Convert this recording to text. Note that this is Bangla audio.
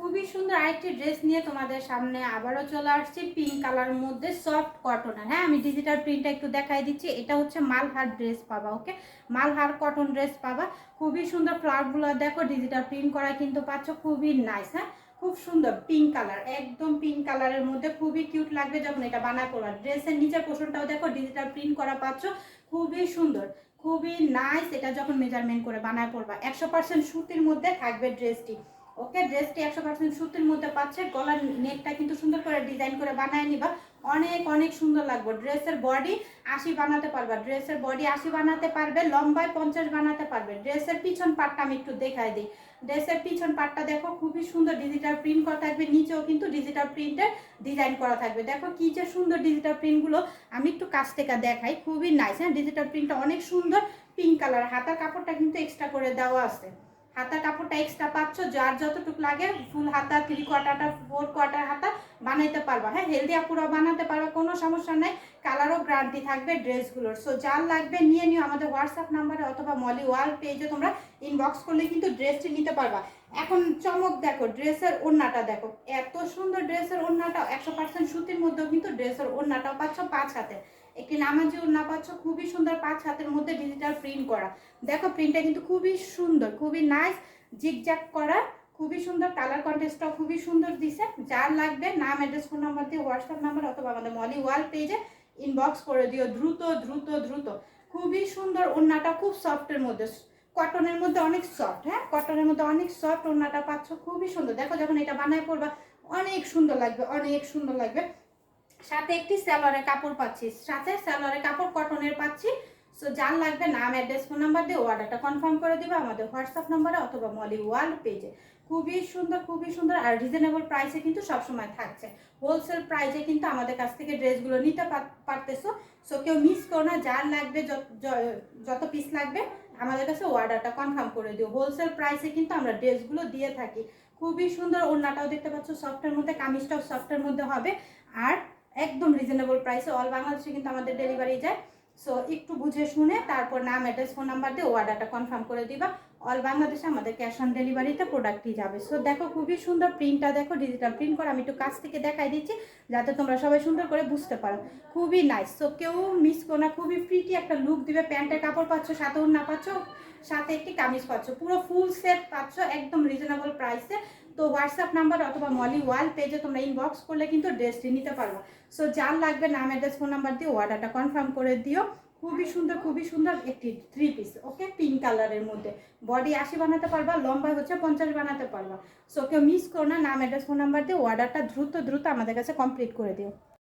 খুবই সুন্দর আরেকটি ড্রেস নিয়ে তোমাদের সামনে আবারও চলে আসছি। পিঙ্ক কালারের মধ্যে সফট কটনের হ্যাঁ আমি ডিজিটাল প্রিন্টটা একটু দেখাই দিচ্ছি। এটা হচ্ছে মালহার ড্রেস পাবা ওকে মালহার কটন ড্রেস পাবা। খুবই সুন্দর ফ্লাওয়ারগুলো দেখো ডিজিটাল প্রিন্ট করা কিন্তু পাচ্ছ। খুবই নাইস হ্যাঁ? খুব সুন্দর পিঙ্ক কালার একদম পিঙ্ক কালারের মধ্যে। খুবই কিউট লাগবে যখন এটা বানায় পড়বা ড্রেসের নিচের পোষণটাও দেখো ডিজিটাল প্রিন্ট করা পাচ্ছ। খুবই সুন্দর, খুবই নাইস এটা যখন মেজারমেন্ট করে বানায় পড়বা একশো পার্সেন্ট সুতির মধ্যে থাকবে ড্রেসটি ওকে, ড্রেসটি একশো পার্সেন্ট সুতির মধ্যে পাচ্ছে, গলার নেকটা কিন্তু সুন্দর করে ডিজাইন করে বানায় নিবা। অনেক অনেক সুন্দর লাগবে। ড্রেসের বডি আশি বানাতে পারবা। ড্রেসের বডি আশি বানাতে পারবে, লম্বায় পঞ্চাশ বানাতে পারবে। ড্রেসের পিছন পাটটা আমি একটু দেখাই দিই। ড্রেসের পিছন পাটটা দেখো, খুবই সুন্দর ডিজিটাল প্রিন্ট করা থাকবে। নিচেও কিন্তু ডিজিটাল প্রিন্টের ডিজাইন করা থাকবে। দেখো কি যে সুন্দর ডিজিটাল প্রিন্টগুলো আমি একটু কাছ থেকে দেখাই, খুবই নাইস হ্যাঁ? ডিজিটাল প্রিন্টটা অনেক সুন্দর পিঙ্ক কালার হাতার কাপড়টা কিন্তু এক্সট্রা করে দেওয়া আছে। হাতা কাপড়টা এক্সট্রা পাচ্ছ, যার যতটুকু লাগে ফুল হাতা থ্রি কোয়ার্টারটা ফোর কোয়ার্টার হাতা বানাইতে পারবা। হ্যাঁ হেলদি আপুরা বানাতে পারবা কোনো সমস্যা নাই। কালারও গ্রান্টি থাকবে ড্রেসগুলোর। সো যার লাগবে নিয়ে নিও আমাদের হোয়াটসঅ্যাপ নাম্বারে অথবা মলি ওয়াল পেজে তোমরা ইনবক্স করলে কিন্তু ড্রেসটি নিতে পারবা। এখন চমক দেখো ড্রেসের ওড়নাটা দেখো। এত সুন্দর ড্রেসের ওড়নাটা, একশো পার্সেন্ট সুতির মধ্যেও কিন্তু ড্রেসের ওড়নাটাও পাচ্ছ পাঁচ হাতে। একটি নামাজি ওড়না পাচ্ছ খুবই সুন্দর পাঁচ হাতের মধ্যে ডিজিটাল প্রিন্ট করা। দেখো প্রিন্টটা কিন্তু খুবই সুন্দর, খুবই নাইস জিগজ্যাগ করা, খুবই সুন্দর কালার কন্টেস্টটাও খুবই সুন্দর দিছে। যার লাগবে, নাম অ্যাড্রেস ফোন নাম্বার দিয়ে হোয়াটসঅ্যাপ নাম্বার অথবা আমাদের মলি ওয়াল পেজে ইনবক্স করে দিও, দ্রুত দ্রুত দ্রুত। খুবই সুন্দর ওড়নাটা খুব সফটের মধ্যে কটনের মধ্যে অনেক সফট হ্যাঁ? কটনের মধ্যে অনেক সফট ওড়নাটা পাচ্ছ, খুবই সুন্দর। দেখো, যখন এটা বানায় পড়বা অনেক সুন্দর লাগবে, অনেক সুন্দর লাগবে। সাথে একটি স্যালোয়ারের কাপড় পাচ্ছি। সাথে স্যালোয়ারের কাপড় কটনের পাচ্ছি। সো যার লাগবে নাম অ্যাড্রেস ফোন নাম্বার দিয়ে অর্ডারটা কনফার্ম করে দিবে আমাদের হোয়াটসঅ্যাপ নাম্বারে অথবা মলি ওয়ার্ল্ড পেজে খুবই সুন্দর খুবই সুন্দর আর রিজনেবল প্রাইসে কিন্তু সবসময় থাকছে। হোলসেল প্রাইসে কিন্তু আমাদের কাছ থেকে ড্রেসগুলো নিতে পার- পারতেছো। সো কেউ মিস করো না, যার লাগবে, যত- যত পিস লাগবে, আমাদের কাছে অর্ডারটা কনফার্ম করে দিও। হোলসেল প্রাইসে কিন্তু আমরা ড্রেসগুলো দিয়ে থাকি। খুবই সুন্দর ওড়নাটাও দেখতে পাচ্ছ সফটের মধ্যে, কামিজটাও সফটের মধ্যে হবে। আর একদম রিজনেবল প্রাইসে অল বাংলাদেশে কিন্তু আমাদের ডেলিভারি যায়। সো একটু বুঝে শুনে তারপর নাম অ্যাড্রেস ফোন নাম্বার দিয়ে অর্ডারটা কনফার্ম করে দিবা। অল বাংলাদেশে আমাদের ক্যাশ অন ডেলিভারিতে প্রোডাক্টই যাবে। সো দেখো খুবই সুন্দর প্রিন্টটা দেখো ডিজিটাল প্রিন্ট করে। আমি একটু কাছ থেকে দেখাই দিচ্ছি, যাতে তোমরা সবাই সুন্দর করে বুঝতে পারো। খুবই নাইস সো কেউ মিস করো না, খুবই প্রিটি একটা লুক দিবে। প্যান্টের কাপড় পাচ্ছ, সাথে না পাচ্ছ, সাথে একটি কামিজ পাচ্ছ। পুরো ফুল সেট পাচ্ছ, একদম রিজনেবল প্রাইসে তো হোয়াটসঅ্যাপ নাম্বার অথবা মলি ওয়াল পেজে তোমরা ইনবক্স করলে কিন্তু ড্রেসটি নিতে পারব। সো যার লাগবে নাম অ্যাড্রেস ফোন নাম্বার দিয়ে অর্ডারটা কনফার্ম করে দিও। খুবই সুন্দর খুবই সুন্দর একটি থ্রি পিস ওকে পিঙ্ক কালারের মধ্যে। বডি আশি বানাতে পারবা, লম্বা হচ্ছে পঞ্চাশ বানাতে পারবা। সো কেউ মিস করো না, নাম অ্যাড্রেস ফোন নাম্বার দিয়ে অর্ডারটা দ্রুত দ্রুত আমাদের কাছে কমপ্লিট করে দিও।